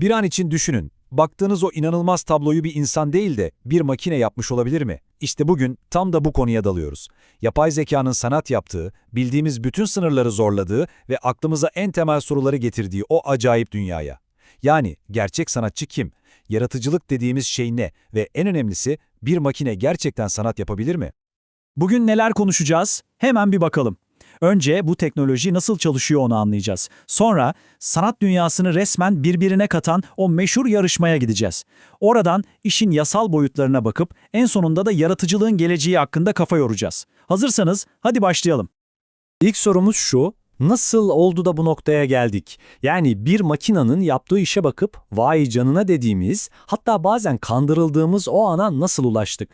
Bir an için düşünün. Baktığınız o inanılmaz tabloyu bir insan değil de bir makine yapmış olabilir mi? İşte bugün tam da bu konuya dalıyoruz. Yapay zekanın sanat yaptığı, bildiğimiz bütün sınırları zorladığı ve aklımıza en temel soruları getirdiği o acayip dünyaya. Yani gerçek sanatçı kim? Yaratıcılık dediğimiz şey ne? Ve en önemlisi bir makine gerçekten sanat yapabilir mi? Bugün neler konuşacağız? Hemen bir bakalım. Önce bu teknoloji nasıl çalışıyor onu anlayacağız. Sonra sanat dünyasını resmen birbirine katan o meşhur yarışmaya gideceğiz. Oradan işin yasal boyutlarına bakıp en sonunda da yaratıcılığın geleceği hakkında kafa yoracağız. Hazırsanız hadi başlayalım. İlk sorumuz şu, nasıl oldu da bu noktaya geldik? Yani bir makinanın yaptığı işe bakıp vay canına dediğimiz, hatta bazen kandırıldığımız o ana nasıl ulaştık?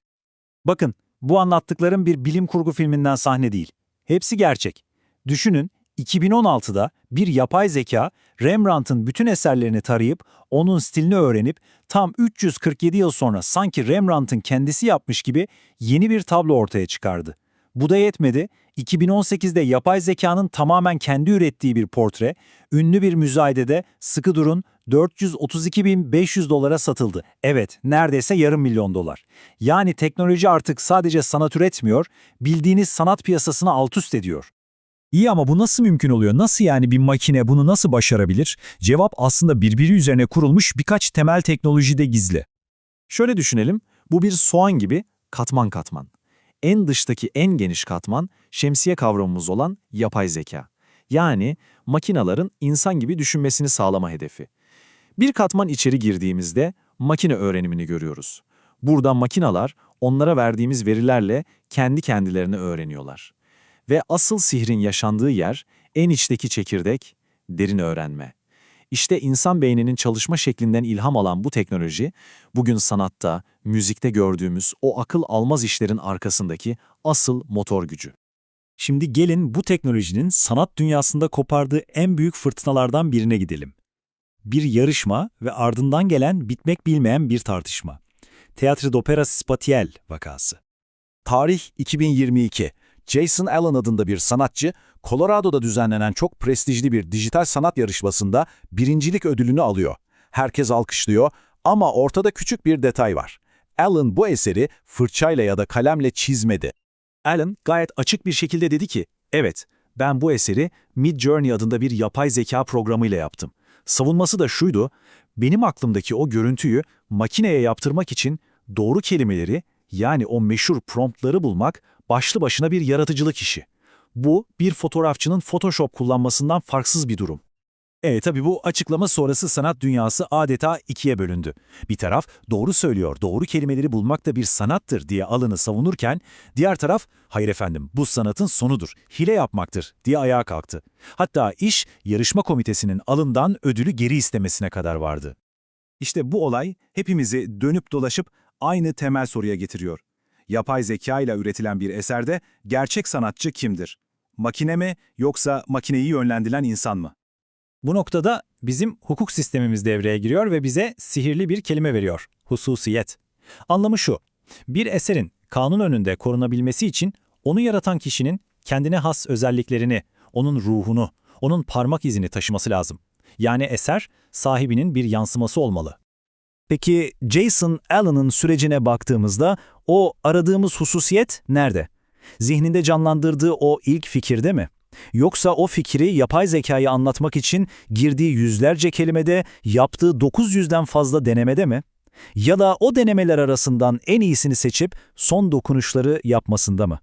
Bakın, bu anlattıklarım bir bilim kurgu filminden sahne değil. Hepsi gerçek. Düşünün, 2016'da bir yapay zeka Rembrandt'ın bütün eserlerini tarayıp onun stilini öğrenip tam 347 yıl sonra sanki Rembrandt'ın kendisi yapmış gibi yeni bir tablo ortaya çıkardı. Bu da yetmedi. 2018'de yapay zekanın tamamen kendi ürettiği bir portre, ünlü bir müzayedede sıkı durun 432.500 dolara satıldı. Evet, neredeyse yarım milyon dolar. Yani teknoloji artık sadece sanat üretmiyor, bildiğiniz sanat piyasasını alt üst ediyor. İyi ama bu nasıl mümkün oluyor? Nasıl yani bir makine bunu nasıl başarabilir? Cevap aslında birbiri üzerine kurulmuş birkaç temel teknolojide gizli. Şöyle düşünelim, bu bir soğan gibi katman katman. En dıştaki en geniş katman şemsiye kavramımız olan yapay zeka. Yani makinaların insan gibi düşünmesini sağlama hedefi. Bir katman içeri girdiğimizde makine öğrenimini görüyoruz. Burada makinalar onlara verdiğimiz verilerle kendi kendilerini öğreniyorlar. Ve asıl sihrin yaşandığı yer en içteki çekirdek, derin öğrenme. İşte insan beyninin çalışma şeklinden ilham alan bu teknoloji, bugün sanatta, müzikte gördüğümüz o akıl almaz işlerin arkasındaki asıl motor gücü. Şimdi gelin bu teknolojinin sanat dünyasında kopardığı en büyük fırtınalardan birine gidelim. Bir yarışma ve ardından gelen bitmek bilmeyen bir tartışma. Teatre d'Opera Spatial vakası. Tarih 2022. Jason Allen adında bir sanatçı, Colorado'da düzenlenen çok prestijli bir dijital sanat yarışmasında birincilik ödülünü alıyor. Herkes alkışlıyor ama ortada küçük bir detay var. Allen bu eseri fırçayla ya da kalemle çizmedi. Allen gayet açık bir şekilde dedi ki, evet ben bu eseri Midjourney adında bir yapay zeka programıyla yaptım. Savunması da şuydu, benim aklımdaki o görüntüyü makineye yaptırmak için doğru kelimeleri yani o meşhur promptları bulmak başlı başına bir yaratıcılık işi. Bu bir fotoğrafçının Photoshop kullanmasından farksız bir durum. E tabi bu açıklama sonrası sanat dünyası adeta ikiye bölündü. Bir taraf doğru söylüyor, doğru kelimeleri bulmak da bir sanattır diye alını savunurken, diğer taraf hayır efendim bu sanatın sonudur, hile yapmaktır diye ayağa kalktı. Hatta iş yarışma komitesinin alından ödülü geri istemesine kadar vardı. İşte bu olay hepimizi dönüp dolaşıp aynı temel soruya getiriyor. Yapay zeka ile üretilen bir eserde gerçek sanatçı kimdir? Makine mi yoksa makineyi yönlendiren insan mı? Bu noktada bizim hukuk sistemimiz devreye giriyor ve bize sihirli bir kelime veriyor. Hususiyet. Anlamı şu. Bir eserin kanun önünde korunabilmesi için onu yaratan kişinin kendine has özelliklerini, onun ruhunu, onun parmak izini taşıması lazım. Yani eser sahibinin bir yansıması olmalı. Peki Jason Allen'ın sürecine baktığımızda o aradığımız hususiyet nerede? Zihninde canlandırdığı o ilk fikirde mi? Yoksa o fikri yapay zekayı anlatmak için girdiği yüzlerce kelimede, yaptığı 900'den fazla denemede mi? Ya da o denemeler arasından en iyisini seçip son dokunuşları yapmasında mı?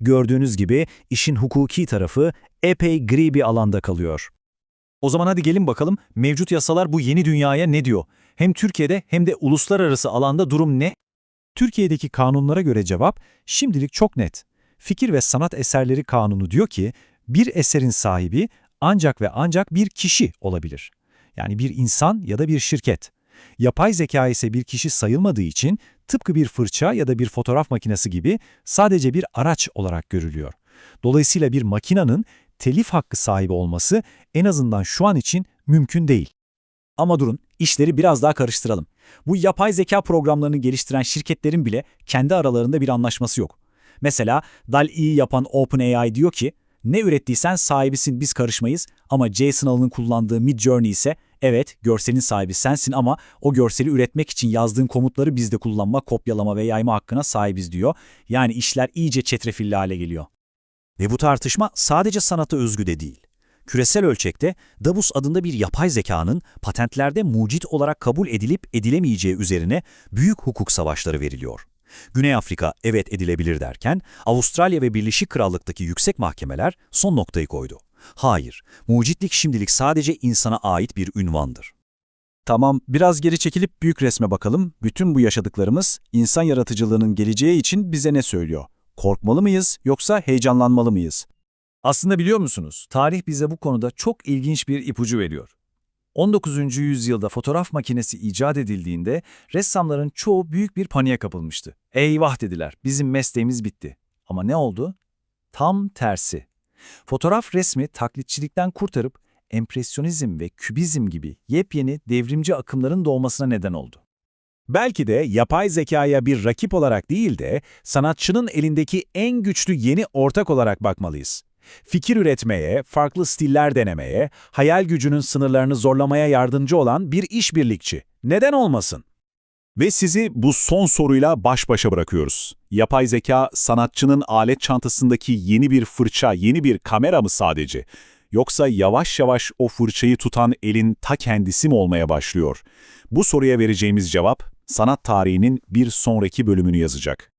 Gördüğünüz gibi işin hukuki tarafı epey gri bir alanda kalıyor. O zaman hadi gelin bakalım mevcut yasalar bu yeni dünyaya ne diyor? Hem Türkiye'de hem de uluslararası alanda durum ne? Türkiye'deki kanunlara göre cevap şimdilik çok net. Fikir ve Sanat Eserleri Kanunu diyor ki, bir eserin sahibi ancak ve ancak bir kişi olabilir. Yani bir insan ya da bir şirket. Yapay zeka ise bir kişi sayılmadığı için tıpkı bir fırça ya da bir fotoğraf makinesi gibi sadece bir araç olarak görülüyor. Dolayısıyla bir makinanın telif hakkı sahibi olması en azından şu an için mümkün değil. Ama durun, işleri biraz daha karıştıralım. Bu yapay zeka programlarını geliştiren şirketlerin bile kendi aralarında bir anlaşması yok. Mesela DAL-E'yi yapan OpenAI diyor ki, Ne ürettiysen sahibisin biz karışmayız ama Jason Allen'ın kullandığı Midjourney ise evet görselin sahibi sensin ama o görseli üretmek için yazdığın komutları biz de kullanma, kopyalama ve yayma hakkına sahibiz diyor. Yani işler iyice çetrefilli hale geliyor. Ve bu tartışma sadece sanata özgü de değil. Küresel ölçekte Davus adında bir yapay zekanın patentlerde mucit olarak kabul edilip edilemeyeceği üzerine büyük hukuk savaşları veriliyor. Güney Afrika evet edilebilir derken Avustralya ve Birleşik Krallık'taki yüksek mahkemeler son noktayı koydu. Hayır, mucitlik şimdilik sadece insana ait bir ünvandır. Tamam, biraz geri çekilip büyük resme bakalım. Bütün bu yaşadıklarımız insan yaratıcılığının geleceği için bize ne söylüyor? Korkmalı mıyız yoksa heyecanlanmalı mıyız? Aslında biliyor musunuz, tarih bize bu konuda çok ilginç bir ipucu veriyor. 19. yüzyılda fotoğraf makinesi icat edildiğinde ressamların çoğu büyük bir paniğe kapılmıştı. Eyvah dediler, bizim mesleğimiz bitti. Ama ne oldu? Tam tersi. Fotoğraf resmi taklitçilikten kurtarıp empresyonizm ve kübizm gibi yepyeni devrimci akımların doğmasına neden oldu. Belki de yapay zekaya bir rakip olarak değil de sanatçının elindeki en güçlü yeni ortak olarak bakmalıyız. Fikir üretmeye, farklı stiller denemeye, hayal gücünün sınırlarını zorlamaya yardımcı olan bir işbirlikçi. Neden olmasın? Ve sizi bu son soruyla baş başa bırakıyoruz. Yapay zeka sanatçının alet çantasındaki yeni bir fırça, yeni bir kamera mı sadece? Yoksa yavaş yavaş o fırçayı tutan elin ta kendisi mi olmaya başlıyor? Bu soruya vereceğimiz cevap sanat tarihinin bir sonraki bölümünü yazacak.